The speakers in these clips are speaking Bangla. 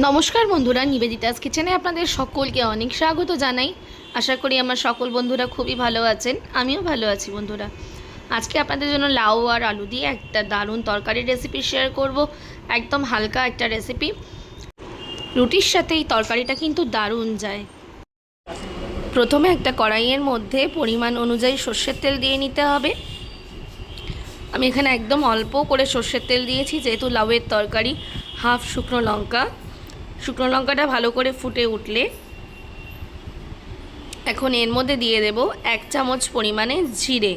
নমস্কার বন্ধুরা, নিবেদিতাস কিচেনে আপনাদের সকলকে অনেক স্বাগত জানাই। আশা করি আমার সকল বন্ধুরা খুবই ভালো আছেন। আমিও ভালো আছি বন্ধুরা। আজকে আপনাদের জন্য লাউ আর আলু দিয়ে একটা দারুণ তরকারির রেসিপি শেয়ার করব। একদম হালকা একটা রেসিপি রুটির সাথে এই তরকারিটা কিন্তু দারুণ যায়। প্রথমে একটা কড়াইয়ের মধ্যে পরিমাণ অনুযায়ী সর্ষের তেল দিয়ে নিতে হবে। আমি এখানে একদম অল্প করে সর্ষের তেল দিয়েছি, যেহেতু লাউয়ের তরকারি হাফ শুকনো লঙ্কা। শুকনো লঙ্কাটা ভালো করে ফুটে উঠলে এখন এর মধ্যে দিয়ে দেব এক চামচ পরিমাণে জিরে,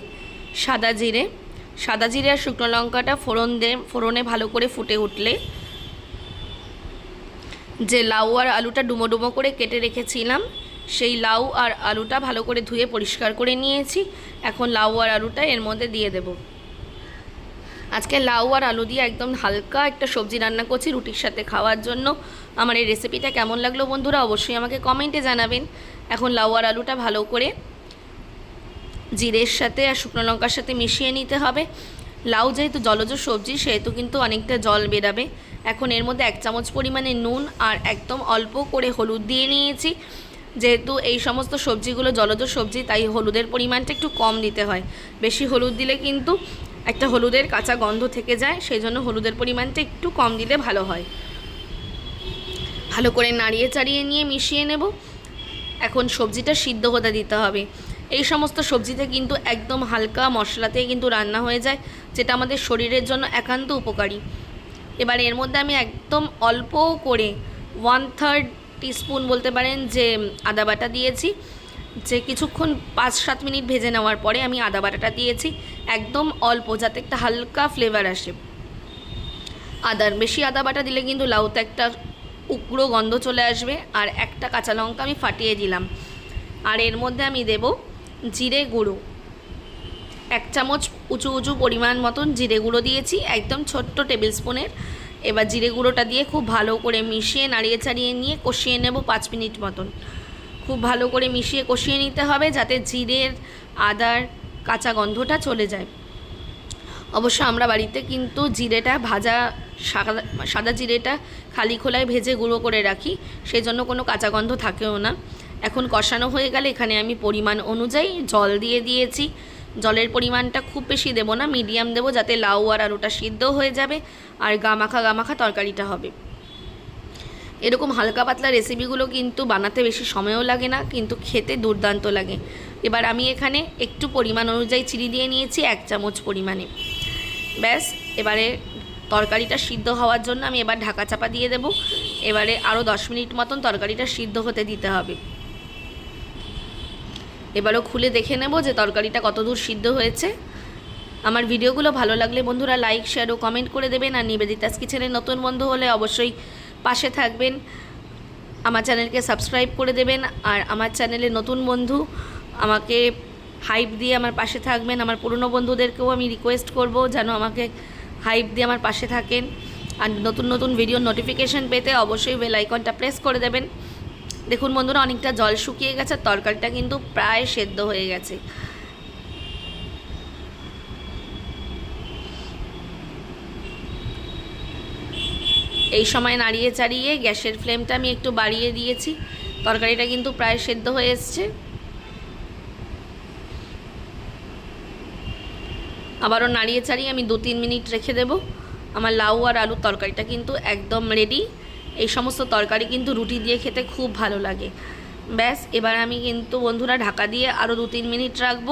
সাদা জিরে। সাদা জিরে আর শুকনো লঙ্কাটা ফোড়ন দে, ফোড়নে ভালো করে ফুটে উঠলে যে লাউ আর আলুটা ডুমো ডুমো করে কেটে রেখেছিলাম, সেই লাউ আর আলুটা ভালো করে ধুয়ে পরিষ্কার করে নিয়েছি। এখন লাউ আর আলুটা এর মধ্যে দিয়ে দেবো। আজকে লাউ আর আলু দিয়ে একদম হালকা একটা সবজি রান্না করছি রুটির সাথে খাওয়ার জন্য। আমার এই রেসিপিটা কেমন লাগল বন্ধুরা অবশ্যই আমাকে কমেন্টে জানাবেন। এখন লাউ আর আলুটা ভালো করে জিরের সাথে আর শুকনো লঙ্কার সাথে মিশিয়ে নিতে হবে। লাউ যেহেতু জলজ সবজি, সেহেতু কিন্তু অনেকটা জল বেরাবে। এখন এর মধ্যে এক চামচ পরিমাণে নুন আর একদম অল্প করে হলুদ দিয়ে নিয়েছি। যেহেতু এই সমস্ত সবজিগুলো জলজ সবজি, তাই হলুদের পরিমাণটা একটু কম দিতে হয়। বেশি হলুদ দিলে কিন্তু একটা হলুদের কাঁচা গন্ধ থেকে যায়, সেই জন্য হলুদের পরিমাণটা একটু কম দিলে ভালো হয়। ভালো করে নাড়িয়ে চাড়িয়ে নিয়ে মিশিয়ে নেব। এখন সবজিটা সিদ্ধ হতে দিতে হবে। এই সমস্ত সবজিতে কিন্তু একদম হালকা মশলাতে কিন্তু রান্না হয়ে যায়, যেটা আমাদের শরীরের জন্য একান্ত উপকারী। এবার এর মধ্যে আমি একদম অল্প করে ওয়ান থার্ড টিস্পুন বলতে পারেন যে আদা বাটা দিয়েছি। কিছুক্ষণ পাঁচ সাত মিনিট ভেজে নেওয়ার পরে আমি আদা বাটাটা দিয়েছি। একদম অল্প, যাতে একটা হালকা ফ্লেভার আসে। আদার, বেশি আদা বাটা দিলে কিন্তু লাউতে একটা উগ্র গন্ধ চলে আসবে আর একটা কাঁচা লঙ্কা আমি ফাটিয়ে দিলাম। আর এর মধ্যে আমি দেব জিরে গুঁড়ো। এক চামচ উঁচু উঁচু পরিমাণ মতন জিরে গুঁড়ো দিয়েছি, একদম ছোট্ট টেবিল স্পুনের এবার জিরে গুঁড়োটা দিয়ে খুব ভালো করে মিশিয়ে নাড়িয়ে চাড়িয়ে নিয়ে কষিয়ে নেব পাঁচ মিনিট মতন। খুব ভালো করে মিশিয়ে কষিয়ে নিতে হবে যাতে জিরের আদার কাঁচা গন্ধটা চলে যায়। অবশ্য আমরা বাড়িতে কিন্তু জিরেটা ভাজা সাদা সাদা জিরেটা খালি খোলায় ভেজে গুঁড়ো করে রাখি সেই জন্য কোনো কাঁচা গন্ধ থাকেও না। এখন কষানো হয়ে গেলে এখানে আমি পরিমাণ অনুযায়ী জল দিয়ে দিয়েছি। জলের পরিমাণটা খুব বেশি দেবো না, মিডিয়াম দেবো যাতে লাউ আর আলুটা সিদ্ধ হয়ে যাবে, আর গামাখা গামাখা তরকারিটা হবে। এরকম হালকা পাতলা রেসিপিগুলো কিন্তু বানাতে বেশি সময়ও লাগে না, কিন্তু খেতে দুর্দান্ত লাগে। এবার আমি এখানে একটু পরিমাণ অনুযায়ী চিনি দিয়ে নিয়েছি, এক চামচ পরিমাণে। ব্যাস, এবারে তরকারিটা সিদ্ধ হওয়ার জন্য আমি এবার ঢাকা চাপা দিয়ে দেব। এবারে আরও দশ মিনিট মতন তরকারিটা সিদ্ধ হতে দিতে হবে। এবারও খুলে দেখে নেব যে তরকারিটা কতদূর সিদ্ধ হয়েছে। আমার ভিডিওগুলো ভালো লাগলে বন্ধুরা লাইক শেয়ার ও কমেন্ট করে দেবেন। আর নিবেদিতাস কিচেনের নতুন বন্ধু হলে অবশ্যই পাশে থাকবেন। আমার চ্যানেলকে সাবস্ক্রাইব করে দেবেন আর আমার চ্যানেলে নতুন বন্ধু আমাকে হাইপ দিয়ে আমার পাশে থাকবেন। আমার পুরনো বন্ধুদেরকেও আমি রিকোয়েস্ট করব যেন আমাকে হাইপ দিয়ে আমার পাশে থাকেন। আর নতুন নতুন ভিডিও নোটিফিকেশান পেতে অবশ্যই বেল আইকনটা প্রেস করে দেবেন। দেখুন বন্ধুরা, অনেকটা জল শুকিয়ে গেছে, তরকারিটা কিন্তু প্রায় সেদ্ধ হয়ে গেছে। এই সময় নাড়িয়ে চাড়িয়ে গ্যাসের ফ্লেমটা আমি একটু বাড়িয়ে দিয়েছি। তরকারিটা কিন্তু প্রায় সেদ্ধ হয়ে এসছে। আবারও নাড়িয়ে চাড়িয়ে আমি দু তিন মিনিট রেখে দেব। আমার লাউ আর আলুর তরকারিটা কিন্তু একদম রেডি এই সমস্ত তরকারি কিন্তু রুটি দিয়ে খেতে খুব ভালো লাগে। ব্যাস, এবার আমি কিন্তু বন্ধুরা ঢাকা দিয়ে আরও দু তিন মিনিট রাখব।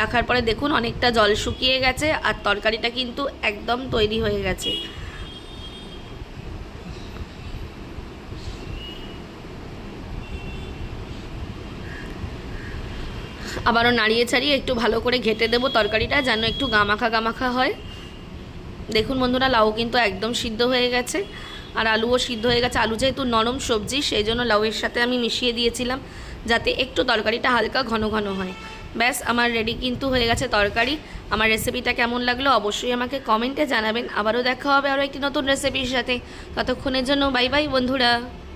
রাখার পরে দেখুন অনেকটা জল শুকিয়ে গেছে আর তরকারিটা কিন্তু একদম তৈরি হয়ে গেছে। আবারও নাড়িয়ে ছাড়িয়ে একটু ভালো করে ঘেটে দেবো তরকারিটা যেন একটু গামাখা গামাখা হয়। দেখুন বন্ধুরা, লাউ কিন্তু একদম সিদ্ধ হয়ে গেছে। আর আলুও সিদ্ধ হয়ে গেছে। আলু যেহেতু নরম সবজি, সেই জন্য লাউয়ের সাথে আমি মিশিয়ে দিয়েছিলাম যাতে একটু তরকারিটা হালকা ঘন ঘন হয়। ব্যাস, আমার রেডি কিন্তু হয়ে গেছে তরকারি। আমার রেসিপিটা কেমন লাগল অবশ্যই আমাকে কমেন্টে জানাবেন। আবারও দেখা হবে আরও একটি নতুন রেসিপির সাথে। ততক্ষণের জন্য বাই বাই বন্ধুরা।